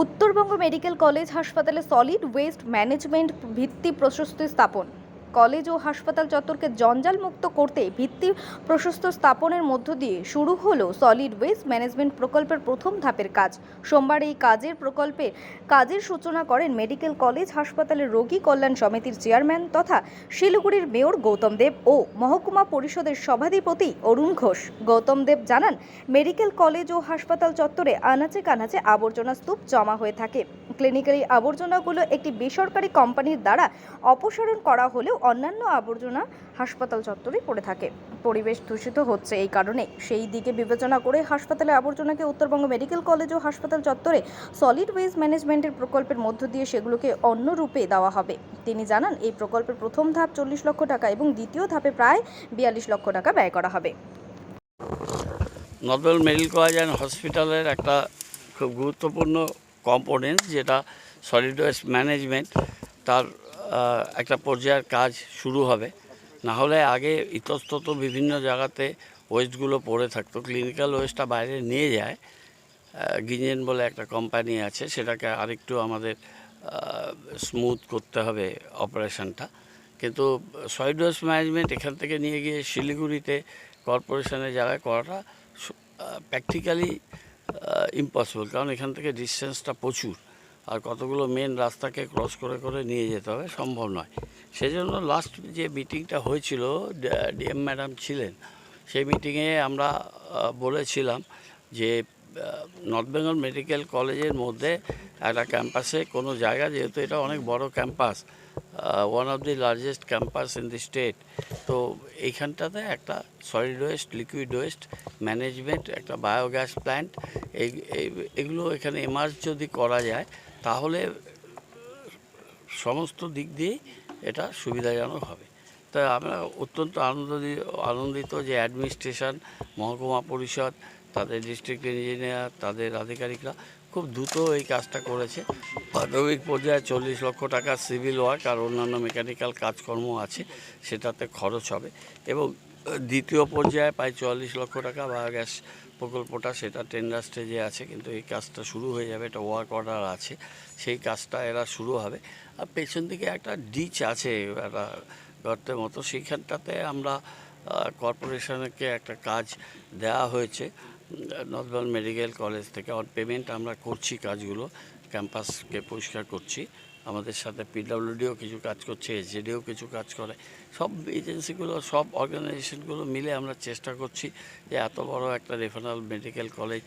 Uttarbanga medical college হাসপাতালে solid waste management ভিত্তি প্রশস্তি স্থাপন। কলেজ ও হাসপাতাল চত্বরকে জঞ্জাল মুক্ত করতে ভিত্তি প্রশস্ত স্থাপনের মধ্য দিয়ে শুরু হলো সলিড ওয়েস্ট ম্যানেজমেন্ট প্রকল্পের প্রথম ধাপের কাজ। সোমবার এই কাজের প্রকল্পে কাজের সূচনা করেন মেডিকেল কলেজ, হাসপাতালের রোগী কল্যাণ সমিতির চেয়ারম্যান তথা শিলিগুড়ির মেয়র গৌতম দেব ও মহকুমা পরিষদের সভাধিপতি অরুণ ঘোষ। গৌতম দেব জানান, মেডিকেল কলেজ ও হাসপাতাল চত্বরে আনাচে কানাচে আবর্জনা স্তূপ জমা হয়ে থাকে। ক্লিনিক্যাল আবর্জনাগুলো একটি বেসরকারি কোম্পানির দ্বারা অপসারণ করা হলেও অন্যান্য আবর্জনা হাসপাতাল চত্বরে পড়ে থাকে। পরিবেশ দূষিত হচ্ছে এই কারণে। সেই দিকে বিবেচনা করে হাসপাতালে আবর্জনাকে উত্তরবঙ্গ মেডিকেল কলেজ ও হাসপাতাল চত্বরে সলিড ওয়েস্ট ম্যানেজমেন্টের প্রকল্পের মধ্য দিয়ে সেগুলোকে অন্য রূপে দেওয়া হবে। তিনি জানান, এই প্রকল্পের প্রথম ধাপ চল্লিশ লক্ষ টাকা এবং দ্বিতীয় ধাপে প্রায় বিয়াল্লিশ লক্ষ টাকা ব্যয় করা হবে। নর্থবেল মেডিকেল কলেজ অ্যান্ড হসপিটালের একটা খুব গুরুত্বপূর্ণ কম্পোনেন্ট, যেটা সলিড ওয়েস্ট ম্যানেজমেন্ট তার একটা পর্যায়ের কাজ শুরু হবে। না হলে আগে ইতস্তত বিভিন্ন জায়গাতে ওয়েস্টগুলো পড়ে থাকতো। ক্লিনিক্যাল ওয়েস্টটা বাইরে নিয়ে যায়। গিঞ্জেন বলে একটা কোম্পানি আছে, সেটাকে আরেকটু আমাদের স্মুথ করতে হবে অপারেশনটা কিন্তু সলিড ওয়েস্ট ম্যানেজমেন্ট এখান থেকে নিয়ে গিয়ে শিলিগুড়িতে কর্পোরেশনের জায়গায় করাটা প্র্যাকটিক্যালি ইম্পসিবল কারণ এখান থেকে ডিস্টেন্সটা প্রচুর। আর কতগুলো মেন রাস্তাকে ক্রস করে করে নিয়ে যেতে হবে সম্ভব নয়। সেজন্য লাস্ট যে মিটিংটা হয়েছিল ডিএম ম্যাডাম ছিলেন, সেই মিটিংয়ে আমরা বলেছিলাম যে নর্থ বেঙ্গল মেডিকেল কলেজের মধ্যে একটা ক্যাম্পাসে কোনো জায়গা, যেহেতু এটা অনেক বড় campus one of the largest campus in the state তো এইখানটাতে একটা solid waste liquid waste management একটা বায়োগ্যাস প্ল্যান্ট এই এগুলো এখানে এমার্জ যদি করা যায় তাহলে সমস্ত দিক দিয়েই এটা সুবিধাজনক হবে। তাই আমরা অত্যন্ত আনন্দ আনন্দিত যে অ্যাডমিনিস্ট্রেশন, মহকুমা পরিষদ, তাদের ডিস্ট্রিক্ট ইঞ্জিনিয়ার, তাদের আধিকারিকরা খুব দ্রুত এই কাজটা করেছে। প্রাথমিক পর্যায়ে চল্লিশ লক্ষ টাকা সিভিল ওয়ার্ক আর অন্যান্য মেকানিক্যাল কাজকর্ম আছে, সেটাতে খরচ হবে। এবং দ্বিতীয় পর্যায়ে প্রায় চুয়াল্লিশ লক্ষ টাকা বায়োগ্যাস প্রকল্পটা সেটা টেন্ডার স্টেজে আছে, কিন্তু এই কাজটা শুরু হয়ে যাবে, এটা ওয়ার্ক অর্ডার আছে, সেই কাজটা এরা শুরু হবে। আর পেছন দিকে একটা ডিচ আছে, একটা গর্তের মতো, সেইখানটাতে আমরা কর্পোরেশনকে একটা কাজ দেওয়া হয়েছে নর্থ বেঙ্গল মেডিকেল কলেজ থেকে। অন পেমেন্ট আমরা করছি কাজগুলো ক্যাম্পাসকে পরিষ্কার করছি। আমাদের সাথে পিডাব্লিউডিও কিছু কাজ করছে এসজেডিও কিছু কাজ করে, সব এজেন্সিগুলো সব অর্গানাইজেশনগুলো মিলে আমরা চেষ্টা করছি যে এত বড় একটা referral medical college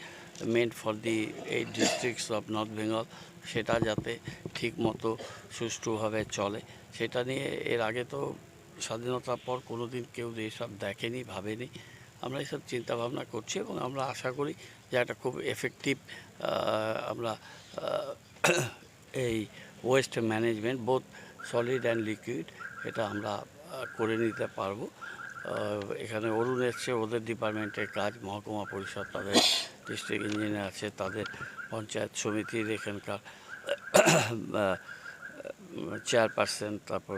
meant for the এই ডিস্ট্রিক্টস অফ নর্থ বেঙ্গল সেটা যাতে ঠিক মতো সুষ্ঠুভাবে চলে। সেটা নিয়ে এর আগে তো স্বাধীনতার পর কোনো দিন কেউ এইসব দেখেনি, ভাবেনি। আমরা এইসব চিন্তা ভাবনা করছি এবং আমরা আশা করি যে একটা খুব এফেক্টিভ আমরা এই waste management both solid and liquid এটা আমরা করে নিতে পারব। এখানে অরুণ এসছে, ওদের ডিপার্টমেন্টের কাজ, মহকুমা পরিষদ, তাদের ডিস্ট্রিক্ট ইঞ্জিনিয়ার আছে, তাদের পঞ্চায়েত সমিতির এখানকার চেয়ারপারসন তারপর